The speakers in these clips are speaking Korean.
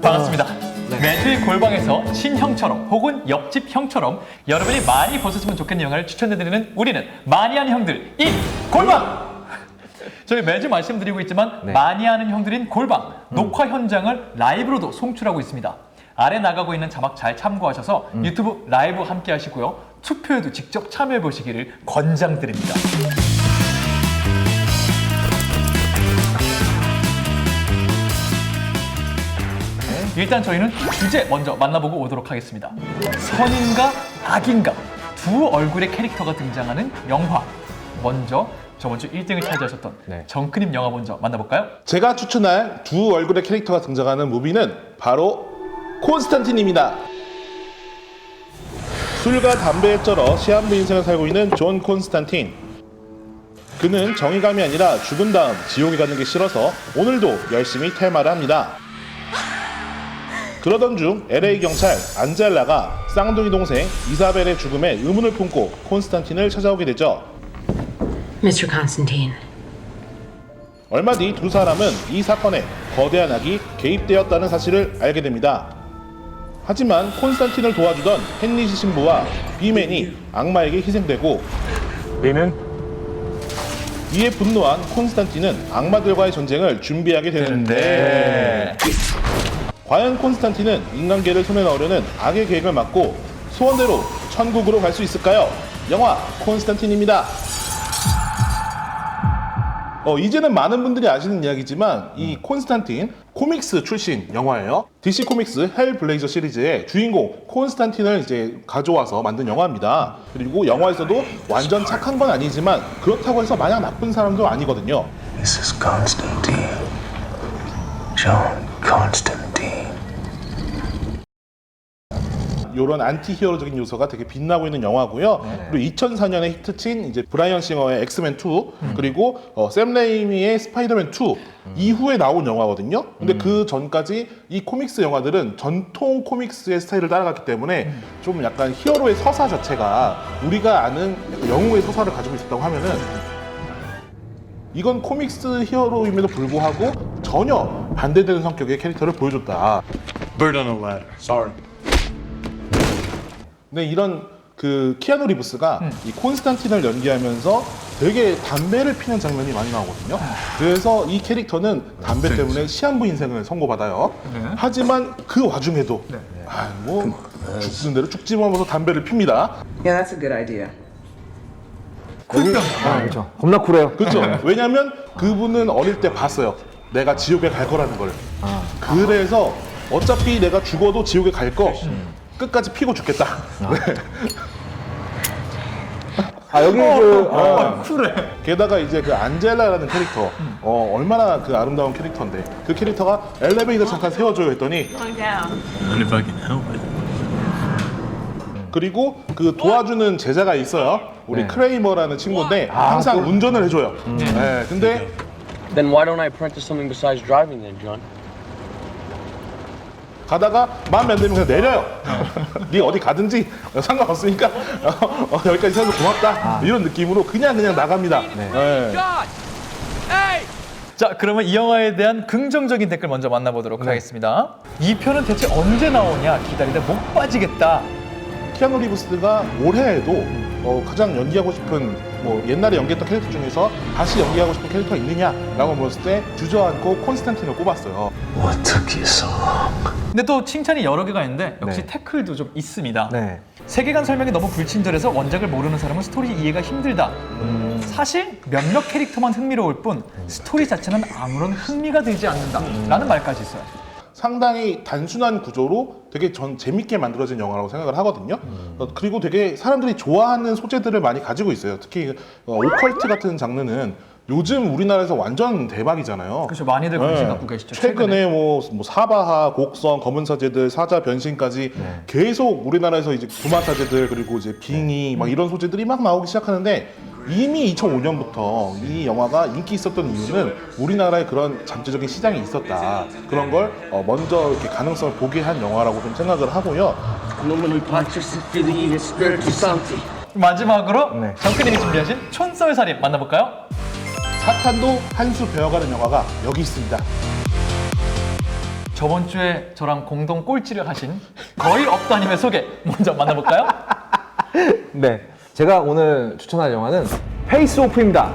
반갑습니다. 매주의 골방에서 친형처럼 혹은 옆집 형처럼 여러분이 많이 보셨으면 좋겠는 영화를 추천해드리는 우리는 마니아는 형들 이 골방! 저희 매주 말씀드리고 있지만 많이 하는 형들인 골방 녹화 현장을 라이브로도 송출하고 있습니다. 아래 나가고 있는 자막 잘 참고하셔서 유튜브 라이브 함께 하시고요. 투표에도 직접 참여해 보시기를 권장드립니다. 일단 저희는 주제 먼저 만나보고 오도록 하겠습니다. 선인가 악인가 두 얼굴의 캐릭터가 등장하는 영화. 먼저 저번 주 1등을 차지하셨던 네. 정크님 영화 먼저 만나볼까요? 제가 추천할 두 얼굴의 캐릭터가 등장하는 무비는 바로 콘스탄틴입니다. 술과 담배에 쩔어 시한부 인생을 살고 있는 존 콘스탄틴. 그는 정의감이 아니라 죽은 다음 지옥에 가는 게 싫어서 오늘도 열심히 테마를 합니다. 그러던 중 LA 경찰 안젤라가 쌍둥이 동생 이사벨의 죽음에 의문을 품고 콘스탄틴을 찾아오게 되죠. Mr. Constantine, 얼마 뒤 두 사람은 이 사건에 거대한 악이 개입되었다는 사실을 알게 됩니다. 하지만 콘스탄틴을 도와주던 헨리시 신부와 비맨이 악마에게 희생되고 리는 이에 분노한 콘스탄틴은 악마들과의 전쟁을 준비하게 되는데 과연 콘스탄틴은 인간계를 손에 넣으려는 악의 계획을 막고 소원대로 천국으로 갈 수 있을까요? 영화 콘스탄틴입니다. 어, 이제는 많은 분들이 아시는 이야기지만 이 콘스탄틴 코믹스 출신 영화예요. DC 코믹스 헬 블레이저 시리즈의 주인공 콘스탄틴을 이제 가져와서 만든 영화입니다. 그리고 영화에서도 완전 착한 건 아니지만 그렇다고 해서 마냥 나쁜 사람도 아니거든요. This is Constantine. John Constantine. 이런 안티 히어로적인 요소가 되게 빛나고 있는 영화고요. 그리고 2004년에 히트친 이제 브라이언 싱어의 엑스맨 2 그리고 어, 샘 레이미의 스파이더맨 2 이후에 나온 영화거든요. 근데 그 전까지 이 코믹스 영화들은 전통 코믹스의 스타일을 따라갔기 때문에 좀 약간 히어로의 서사 자체가 우리가 아는 약간 영웅의 서사를 가지고 있었다고 하면은 이건 코믹스 히어로임에도 불구하고 전혀 반대되는 성격의 캐릭터를 보여줬다. Bird on a ladder. Sorry. 근데 이런 그 키아누 리브스가 이 콘스탄틴을 연기하면서 되게 담배를 피는 장면이 많이 나오거든요. 그래서 이 캐릭터는 담배 때문에 시한부 인생을 선고받아요. 하지만 그 와중에도 아, 뭐 죽는 대로 죽지 마면서 담배를 핍니다. Yeah, that's a good idea. 아, 그렇죠. 겁나 쿨해요. 그렇죠. 왜냐하면 그분은 어릴 때 봤어요. 내가 지옥에 갈 거라는 걸. 그래서 어차피 내가 죽어도 지옥에 갈 거. 끝까지 피고 죽겠다. 네. 아 여기 그 어, 게다가 이제 그 안젤라라는 캐릭터 어 얼마나 그 아름다운 캐릭터인데 그 캐릭터가 엘리베이터 잠깐 세워줘요 했더니 And if I can help it. 그리고 그 도와주는 제자가 있어요 우리 네. 크레이머라는 친구인데 항상 운전을 해줘요 네, 근데 Then why don't I apprentice something besides driving then, John? 가다가 마음에 안 들면 그냥 내려요. 네 어디 가든지 상관없으니까. 어, 어, 여기까지 해서 고맙다. 이런 느낌으로 그냥 그냥 나갑니다. 네. 자, 그러면 이 영화에 대한 긍정적인 댓글 먼저 만나보도록 하겠습니다. 이 편은 대체 언제 나오냐 기다리다 못 빠지겠다. 키아누 리브스가 올해에도 어, 가장 연기하고 싶은 뭐 옛날에 연기했던 캐릭터 중에서 다시 연기하고 싶은 캐릭터가 있느냐라고 물었을 때 주저앉고 콘스탄틴을 꼽았어요. What took you so long? 근데 또 칭찬이 여러 개가 있는데 역시 네. 태클도 좀 있습니다. 네. 세계관 설명이 너무 불친절해서 원작을 모르는 사람은 스토리 이해가 힘들다. 사실 몇몇 캐릭터만 흥미로울 뿐 스토리 자체는 아무런 흥미가 되지 않는다라는 말까지 있어요. 상당히 단순한 구조로 되게 전 재밌게 만들어진 영화라고 생각을 하거든요. 어, 그리고 되게 사람들이 좋아하는 소재들을 많이 가지고 있어요. 특히 어, 오컬트 같은 장르는 요즘 우리나라에서 완전 대박이잖아요. 그렇죠. 많이들 관심 네. 갖고 계시죠. 최근에 뭐, 뭐 사바하, 곡성, 검은 사제들, 사자 변신까지 네. 계속 우리나라에서 이제 구마 사제들 그리고 이제 빙이 막 이런 소재들이 막 나오기 시작하는데 이미 2005년부터 이 영화가 인기 있었던 이유는 우리나라에 그런 잠재적인 시장이 있었다. 그런 걸 어, 먼저 이렇게 가능성을 보게 한 영화라고 좀 생각을 하고요. 마지막으로 네. 정크님이 준비하신 촌썰살인 만나볼까요? 사탄도 한 수 배워가는 영화가 여기 있습니다. 저번 주에 저랑 공동 꼴찌를 하신 거의 없다님의 소개 먼저 만나볼까요? 네. 제가 오늘 추천할 영화는 페이스 오프입니다.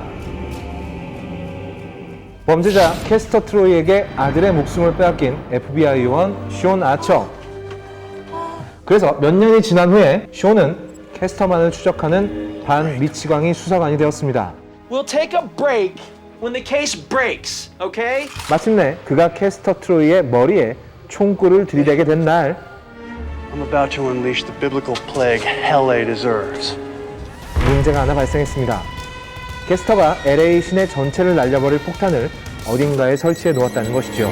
범죄자 캐스터 트로이에게 아들의 목숨을 빼앗긴 FBI 요원 쇼온 아처. 그래서 몇 년이 지난 후에 쇼는 캐스터만을 추적하는 반 미치광이 수사관이 되었습니다. We'll take a break when the case breaks, okay? 마침내 그가 캐스터 트로이의 머리에 총구를 들이대게 된 날 I'm about to unleash the biblical plague LA deserves. 문제가 하나 발생했습니다. 캐스터가 LA 시내 전체를 날려버릴 폭탄을 어딘가에 설치해 놓았다는 것이죠.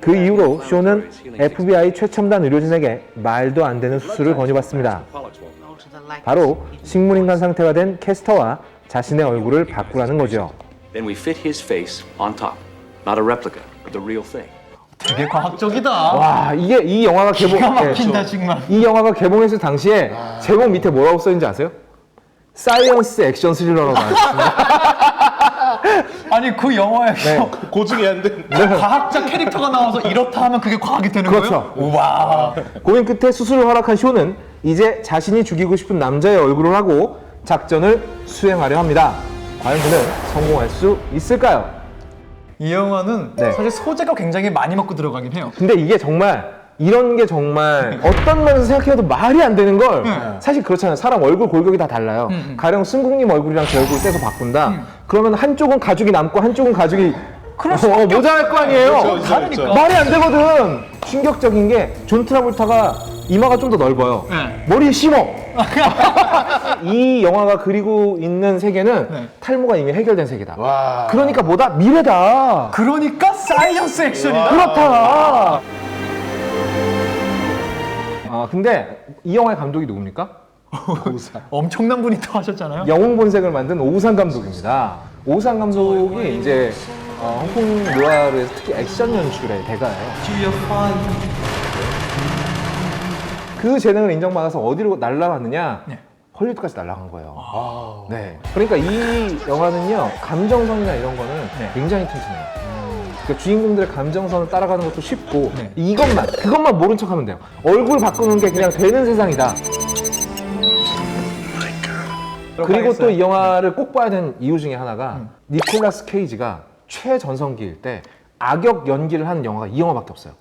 그 이후로 쇼는 FBI 최첨단 의료진에게 말도 안 되는 수술을 권유받습니다. 바로 식물인간 상태가 된 캐스터와 자신의 얼굴을 바꾸라는 거죠. Then we fit his face on top. Not a replica, the real thing. 되게 과학적이다. 와 이게 이 영화가 개봉 기가 네, 막힌다 정말. 이 영화가 개봉했을 당시에 제목 밑에 뭐라고 써있는지 아세요? 사이언스 액션 스릴러라고 나왔습니다. 아니 그 영화에서 고증이 안 된. 과학자 캐릭터가 나와서 이렇다 하면 그게 과학이 되는 그렇죠. 거예요? 우와. 고민 끝에 수술을 허락한 쇼는 이제 자신이 죽이고 싶은 남자의 얼굴을 하고 작전을 수행하려 합니다. 과연 그는 성공할 수 있을까요? 이 영화는 네. 사실 소재가 굉장히 많이 먹고 들어가긴 해요. 근데 이게 정말 이런 게 정말 어떤 면에서 생각해도 말이 안 되는 걸 사실 그렇잖아요. 사람 얼굴 골격이 다 달라요. 가령 승국님 얼굴이랑 제 얼굴 떼서 바꾼다. 그러면 한쪽은 가죽이 남고 한쪽은 가죽이 어, 모자랄 거 아니에요. 그렇죠, 그렇죠, 다르니까. 말이 안 되거든. 충격적인 게 존 트라볼타가 이마가 좀 더 넓어요. 네. 머리에 심어. 이 영화가 그리고 있는 세계는 네. 탈모가 이미 해결된 세계다. 와. 그러니까 뭐다 미래다. 그러니까 사이언스 액션이다. 그렇다. 아 근데 이 영화의 감독이 누굽니까? 엄청난 분이 또 하셨잖아요. 영웅 본색을 만든 오우상 감독입니다. 오우상 감독이 이제 어, 홍콩 노아르에서 특히 액션 연출의 대가예요. 그 재능을 인정받아서 어디로 날아갔느냐? 네. 헐리우드까지 날아간 거예요. 네. 그러니까 이 영화는요 감정선이나 이런 거는 네. 굉장히 튼튼해요. 그러니까 주인공들의 감정선을 따라가는 것도 쉽고 네. 이것만 그것만 모른 척 하면 돼요. 얼굴 바꾸는 게 그냥 되는 세상이다. 그리고 또 이 영화를 꼭 봐야 되는 이유 중에 하나가 음. 니콜라스 케이지가 최전성기일 때 악역 연기를 하는 영화가 이 영화밖에 없어요.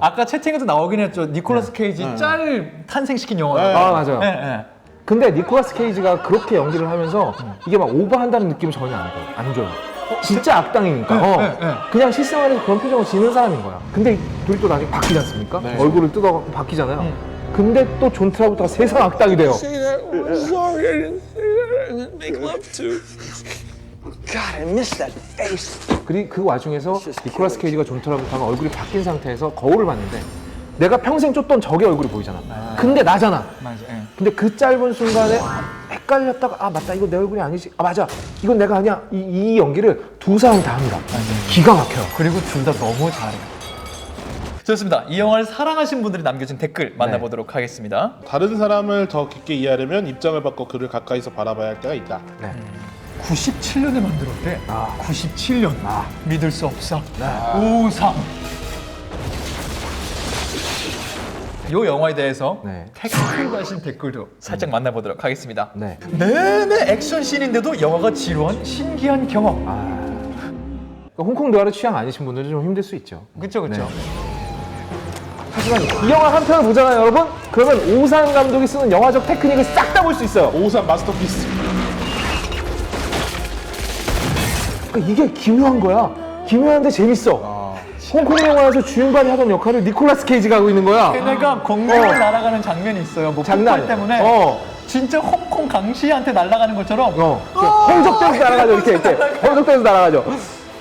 아까 채팅에도 나오긴 했죠. 니콜라스 케이지 짤 탄생시킨 영화예요. 아 맞아요. 네, 네. 근데 니콜라스 케이지가 그렇게 연기를 하면서 이게 막 오버한다는 느낌 전혀 안 줘요. 안 줘요. 진짜 악당이니까. 어. 네, 네. 그냥 실생활에서 그런 표정을 지는 사람인 거야. 근데 둘이 또 나중에 바뀌지 않습니까? 얼굴을 뜯어 바뀌잖아요. 근데 또 존 트라볼타가 세상 악당이 돼요. God, I miss that face. 그리 그 와중에서 니콜라스 케이지가 존 트라볼타가 얼굴이 바뀐 상태에서 거울을 봤는데 내가 평생 쫓던 적의 얼굴이 보이잖아. 근데 나잖아. 맞아. 예. 근데 그 짧은 순간에 헷갈렸다가 아 맞다 이거 내 얼굴이 아니지 아 맞아 이건 내가 아니야 이, 이 연기를 두 사람이 다 합니다 기가 막혀요 그리고 둘 다 너무 잘해요. 좋습니다. 이 영화를 사랑하신 분들이 남겨준 댓글 만나보도록 하겠습니다. 다른 사람을 더 깊게 이해하려면 입장을 바꿔 그를 가까이서 바라봐야 할 때가 있다. 네. 97년에 만들었대. 아. 97년. 믿을 수 없어. 우상. 이 영화에 대해서 네. 댓글 가신 댓글도 살짝 만나보도록 하겠습니다. 네. 내내 액션 씬인데도 영화가 지루한 신기한 경험. 그러니까 홍콩 노아르 취향 아니신 분들은 좀 힘들 수 있죠 그쵸 그쵸. 네. 하지만 이 영화 한 편을 보잖아요 여러분 그러면 오상 감독이 쓰는 영화적 테크닉을 싹 다 볼 수 있어요 오우산 마스터피스. 그러니까 이게 기묘한 거야 기묘한데 재밌어 홍콩 영화에서 주인공이 하던 역할을 니콜라스 케이지가 하고 있는 거야 걔네가 공룡을 어. 날아가는 장면이 있어요. 뭐 장난 폭발 아니야. 때문에 어. 진짜 홍콩 강시한테 날아가는 것처럼 어, 헐적대면서 날아가죠 이렇게 이렇게 헐적대면서 날아가죠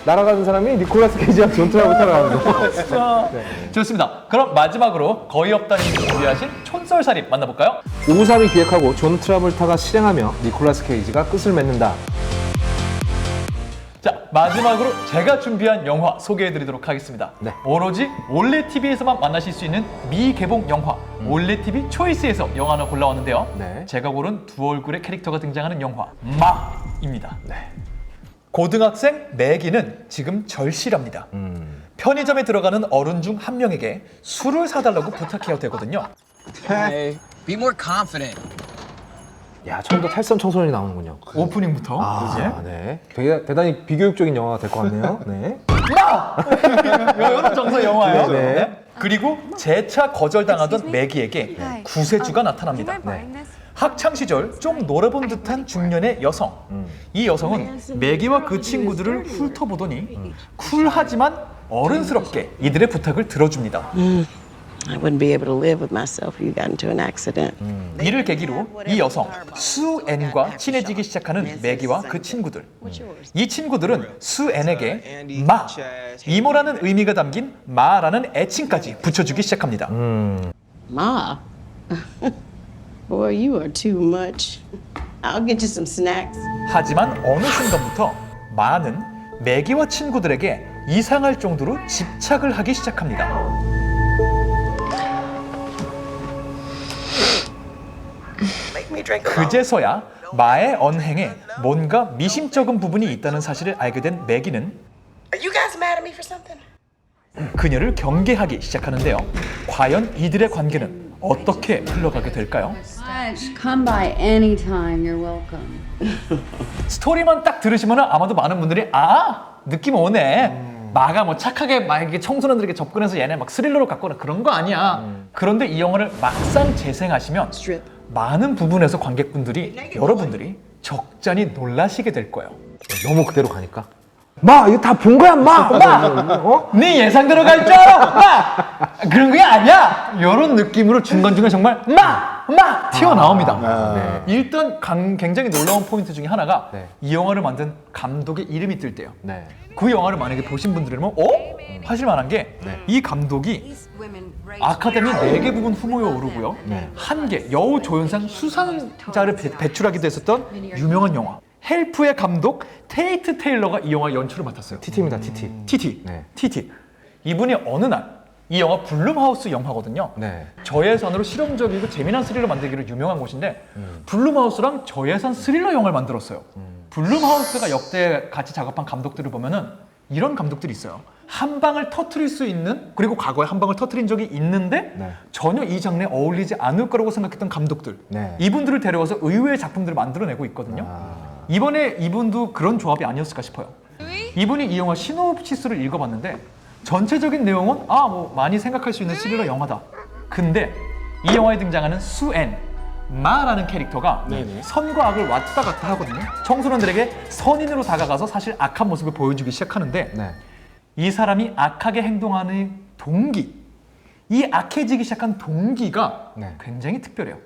날아가는 사람이 니콜라스 케이지랑 존 트라볼타가 하는 거 진짜. 좋습니다. 그럼 마지막으로 거의 없다님 준비하신 촌썰살인 만나볼까요? 오삼이 기획하고 존 트라볼타가 실행하며 니콜라스 케이지가 끝을 맺는다. 자 마지막으로 제가 준비한 영화 소개해드리도록 하겠습니다. 네. 오로지 올레 TV에서만 만나실 수 있는 미개봉 영화 올레 TV 초이스에서 영화 하나 골라왔는데요. 네. 제가 고른 두 얼굴의 캐릭터가 등장하는 영화 마입니다. 고등학생 매기는 지금 절실합니다. 편의점에 들어가는 어른 중 한 명에게 술을 사달라고 부탁해야 되거든요. Hey, be more confident. 야 처음부터 탈선 청소년이 나오는군요. 오프닝부터 아, 네. 되게 대단히 비교육적인 영화가 될 것 같네요. 네. 이런 정서 영화예요. 네, 네. 그리고 재차 거절당하던 매기에게 구세주가 나타납니다. 학창 시절 좀 놀아본 듯한 중년의 여성. 이 여성은 매기와 그 친구들을 훑어보더니 쿨하지만 어른스럽게 이들의 부탁을 들어줍니다. I wouldn't be able to live with myself if you got into an accident. 이를 계기로 이 여성 수앤과 친해지기 시작하는 매기와 그 친구들. 이 친구들은 수앤에게 마, 이모라는 의미가 담긴 마라는 애칭까지 붙여주기 시작합니다. Ma, boy, you are too much. I'll get you some snacks. 하지만 어느 순간부터 마는 매기와 친구들에게 이상할 정도로 집착을 하기 시작합니다. 그제서야 마의 언행에 뭔가 미심쩍은 부분이 있다는 사실을 알게 된 매기는 Are you guys mad at me for something? 그녀를 경계하기 시작하는데요. 과연 이들의 관계는 어떻게 흘러가게 될까요? Come by anytime. You're welcome. 스토리만 딱 들으시면 아마도 많은 분들이 아 느낌 오네 마가 뭐 착하게 막 청소년들에게 접근해서 얘네 막 스릴러로 갖거나 그런 거 아니야 그런데 이 영화를 막상 재생하시면 많은 부분에서 관객분들이 여러분들이 적잖이 놀라시게 될 거예요 너무 그대로 가니까. 마 이거 다 본 거야 마. 마. 어? 네 예상대로 갈 줄 알아 마 그런 게 아니야 이런 느낌으로 중간중간 정말 마 마 튀어나옵니다 네. 일단 강- 굉장히 놀라운 포인트 중에 하나가 네. 이 영화를 만든 감독의 이름이 뜰 때요 네. 그 영화를 만약에 보신 분들이면 어? 하실 만한 게 이 감독이 아카데미 4개 부분 후보에 오르고요. 네. 한 개 여우 조연상 수상자를 배, 배출하기도 했었던 유명한 영화. 헬프의 감독 테이트 테일러가 이 영화 연출을 맡았어요. TT입니다 TT. TT. 네. TT. 이분이 어느 날 이 영화 블룸하우스 영화거든요. 네. 저예산으로 실험적이고 재미난 스릴러 만들기로 유명한 곳인데 음. 블룸하우스랑 저예산 스릴러 영화를 만들었어요. 블룸하우스가 역대 같이 작업한 감독들을 보면은 이런 감독들이 있어요. 한 방을 터트릴 수 있는 그리고 과거에 한 방을 터트린 적이 있는데 네. 전혀 이 장르에 어울리지 않을 거라고 생각했던 감독들 네. 이분들을 데려와서 의외의 작품들을 만들어내고 있거든요. 아. 이번에 이분도 그런 조합이 아니었을까 싶어요. 이분이 이 영화 시놉시스를 읽어봤는데 전체적인 내용은 아 뭐 많이 생각할 수 있는 스릴러 영화다. 근데 이 영화에 등장하는 수앤 마라는 캐릭터가 선과 악을 왔다 갔다 하거든요. 청소년들에게 선인으로 다가가서 사실 악한 모습을 보여주기 시작하는데 네. 이 사람이 악하게 행동하는 동기, 이 악해지기 시작한 동기가 네. 굉장히 특별해요.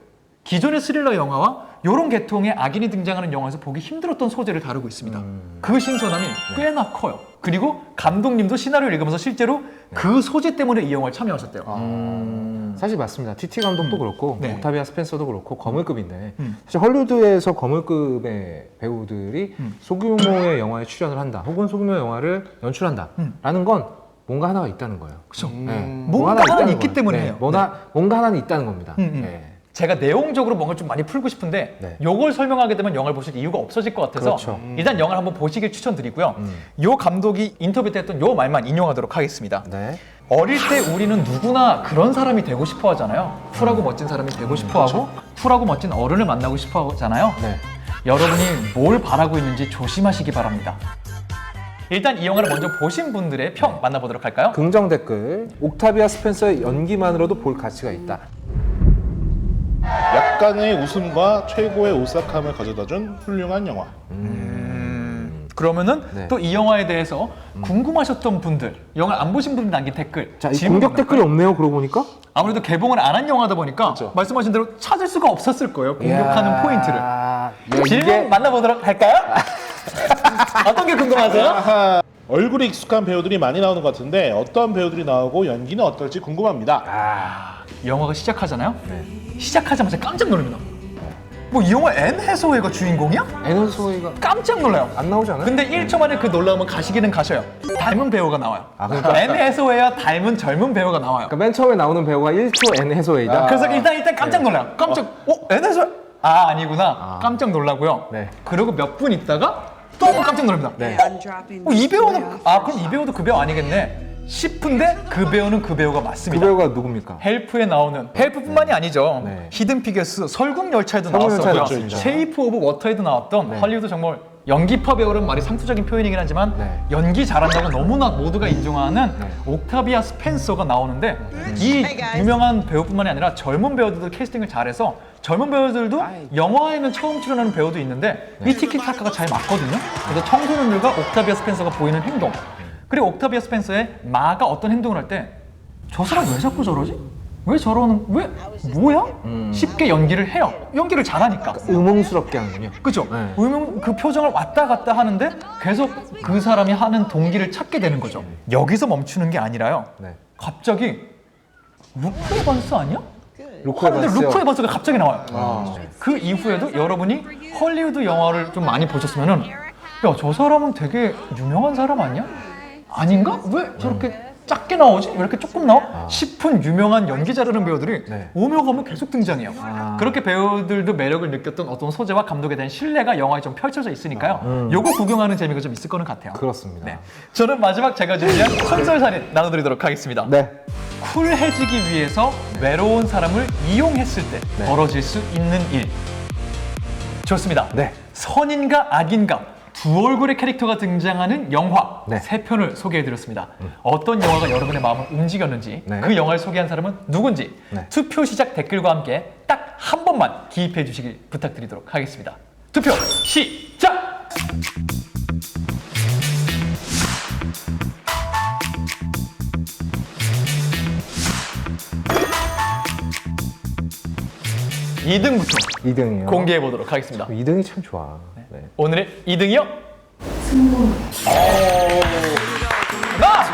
기존의 스릴러 영화와 이런 계통의 악인이 등장하는 영화에서 보기 힘들었던 소재를 다루고 있습니다. 그 신선함이 꽤나 커요. 그리고 감독님도 시나리오를 읽으면서 실제로 그 소재 때문에 이 영화를 참여하셨대요. 음, 사실 맞습니다. TT 감독도 그렇고 네. 옥타비아 스펜서도 그렇고 거물급인데 음. 사실 헐리우드에서 거물급의 배우들이 음. 소규모의 영화에 출연을 한다, 혹은 소규모 영화를 연출한다라는 건 뭔가 하나가 있다는 거예요. 그렇죠. 네. 뭔가 하나 하나는 있다는 있기 거예요. 때문에 네. 해요. 뭔가 뭔가 하나는 있다는 겁니다. 음, 음. 네. 제가 내용적으로 뭔가 좀 많이 풀고 싶은데 네. 요걸 설명하게 되면 영화를 보실 이유가 없어질 것 같아서 그렇죠. 일단 영화를 한번 보시길 추천드리고요. 요 감독이 인터뷰 때 했던 요 말만 인용하도록 하겠습니다. 네. 어릴 때 우리는 누구나 그런 사람이 되고 싶어 하잖아요. 쿨하고 멋진 사람이 되고 싶어 하고 쿨하고 멋진 어른을 만나고 싶어 하잖아요. 네. 여러분이 뭘 바라고 있는지 조심하시기 바랍니다. 일단 이 영화를 먼저 보신 분들의 평 만나보도록 할까요? 긍정 댓글 옥타비아 스펜서의 연기만으로도 볼 가치가 있다. 약간의 웃음과 최고의 오싹함을 가져다준 훌륭한 영화. 그러면은 네. 또 이 영화에 대해서 궁금하셨던 분들, 영화 안 보신 분들 남긴 댓글, 자, 이 질문 공격? 댓글이 없네요. 그러고 보니까 아무래도 개봉을 안 한 영화다 보니까 말씀하신 대로 찾을 수가 없었을 거예요. 공격하는 이야, 포인트를. 야, 질문 이게 만나보도록 할까요? 어떤 게 궁금하세요? 얼굴이 익숙한 배우들이 많이 나오는 것 같은데 어떤 배우들이 나오고 연기는 어떨지 궁금합니다. 영화가 시작하잖아요. 시작하자마자 깜짝 놀랍니다. 뭐 이 영화 앤 해서웨이가 주인공이야? 애는 소희가 깜짝 놀라요. 안 나오지 않아요? 근데 1초 만에 그 놀라움은 가시기는 가셔요. 닮은 배우가 나와요. 아, 그러니까- 앤 해서웨이와 닮은 젊은 배우가 나와요. 그러니까 맨 처음에 나오는 배우가 1초 N 해소웨이다. 그래서 일단 일단 깜짝 놀라요. 깜짝 어? 앤 해서웨이 아 아니구나. 깜짝 놀라고요. 네. 그리고 몇 분 있다가 또 깜짝 놀랍니다. 네. 어, 이 배우는 아 그럼 이 배우도 그 배우 아니겠네. 싶은데 그 배우는 그 배우가 그 맞습니다. 배우가 누굽니까? 헬프에 나오는 헬프뿐만이 아니죠. 네. 히든 피겨스, 설국 열차에도 설국 열차에 나왔었고요. 나왔습니다. 쉐이프 오브 워터에도 나왔던 네. 헐리우드 정말 연기파 배우는 말이 상투적인 표현이긴 하지만 네. 연기 잘한다고 너무나 모두가 인정하는 네. 옥타비아 스펜서가 나오는데 이 유명한 배우뿐만이 아니라 젊은 배우들도 캐스팅을 잘해서 젊은 배우들도 영화에는 처음 출연하는 배우도 있는데 네. 이 티키타카가 잘 맞거든요. 그래서 청소년들과 옥타비아 스펜서가 보이는 행동 그리고 옥타비아 스펜서의 마가 어떤 행동을 할 때 저 사람 왜 자꾸 저러지? 왜 저러는 왜 뭐야? 쉽게 연기를 해요. 연기를 잘하니까. 음흉스럽게 하는군요. 그죠? 네. 의문 그 표정을 왔다 갔다 하는데 계속 그 사람이 하는 동기를 찾게 되는 거죠. 여기서 멈추는 게 아니라요. 네. 갑자기 루크 에반스 아니야? 루크 하는데 에반스요. 루크 에반스가 갑자기 나와요. 아. 그 이후에도 여러분이 헐리우드 영화를 좀 많이 보셨으면은 야 저 사람은 되게 유명한 사람 아니야? 아닌가? 왜 저렇게 작게 나오지? 왜 이렇게 조금 나와? 싶은 유명한 연기 잘하는 배우들이 네. 오며 가며 계속 등장해요. 아. 그렇게 배우들도 매력을 느꼈던 어떤 소재와 감독에 대한 신뢰가 영화에 좀 펼쳐져 있으니까요. 음. 요거 구경하는 재미가 좀 있을 거는 같아요. 그렇습니다. 네. 저는 마지막 제가 준비한 촌설살인 나눠드리도록 하겠습니다. 네. 쿨해지기 위해서 외로운 사람을 이용했을 때 네. 벌어질 수 있는 일. 좋습니다. 네. 선인가 악인가 두 얼굴의 캐릭터가 등장하는 영화 네. 세 편을 소개해드렸습니다. 어떤 영화가 여러분의 마음을 움직였는지 네. 그 영화를 소개한 사람은 누군지 네. 투표 시작 댓글과 함께 딱 한 번만 기입해 주시길 부탁드리도록 하겠습니다. 투표 시작! 이등부터 2등이요. 공개해 보도록 하겠습니다. 2등이 참 좋아. 네. 오늘의 2등이요? 승부. 나!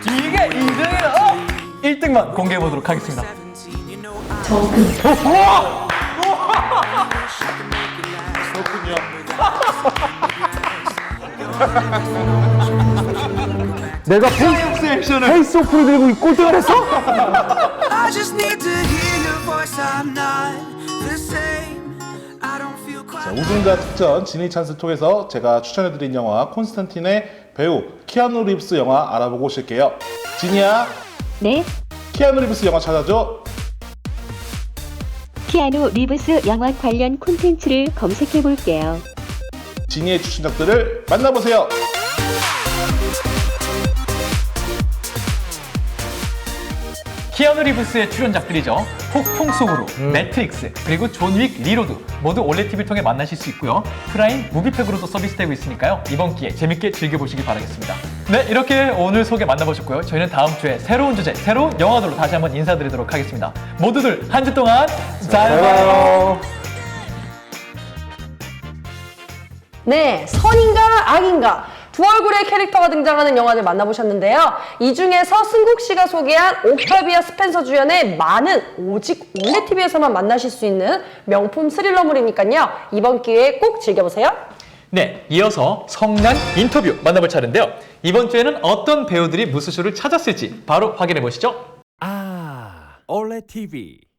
이게 2등이라! 어! 1등만 공개해 보도록 하겠습니다. 우와! 그렇군요. 내가 페이스, 액션을 페이스 오프를 들고 이 꼴등을 했어? 우승자 특전 지니 찬스 통해서 제가 추천해드린 영화 콘스탄틴의 배우 키아누 리브스 영화 알아보고 오실게요. 지니야, 네, 키아누 리브스 영화 찾아줘. 키아누 리브스 영화 관련 콘텐츠를 검색해 볼게요. 지니의 추천작들을 만나보세요. 키아누 리브스의 출연작들이죠. 폭풍 속으로, 매트릭스, 그리고 존윅 리로드 모두 올레 TV를 통해 만나실 수 있고요. 프라임 무비팩으로도 서비스되고 있으니까요. 이번 기회에 재밌게 즐겨보시기 바라겠습니다. 네, 이렇게 오늘 소개 만나보셨고요. 저희는 다음 주에 새로운 주제, 새로운 영화들로 다시 한번 인사드리도록 하겠습니다. 모두들 한 주 동안 잘 봐요. 네, 선인가 악인가 두 얼굴의 캐릭터가 등장하는 영화를 만나보셨는데요. 이 중에서 승국 씨가 소개한 옥타비아 스펜서 주연의 많은 오직 올레 TV에서만 만나실 수 있는 명품 스릴러물이니까요. 이번 기회에 꼭 즐겨보세요. 네, 이어서 성난 인터뷰 만나볼 차례인데요. 이번 주에는 어떤 배우들이 무스쇼를 찾았을지 바로 확인해 보시죠. Ah, OLED TV.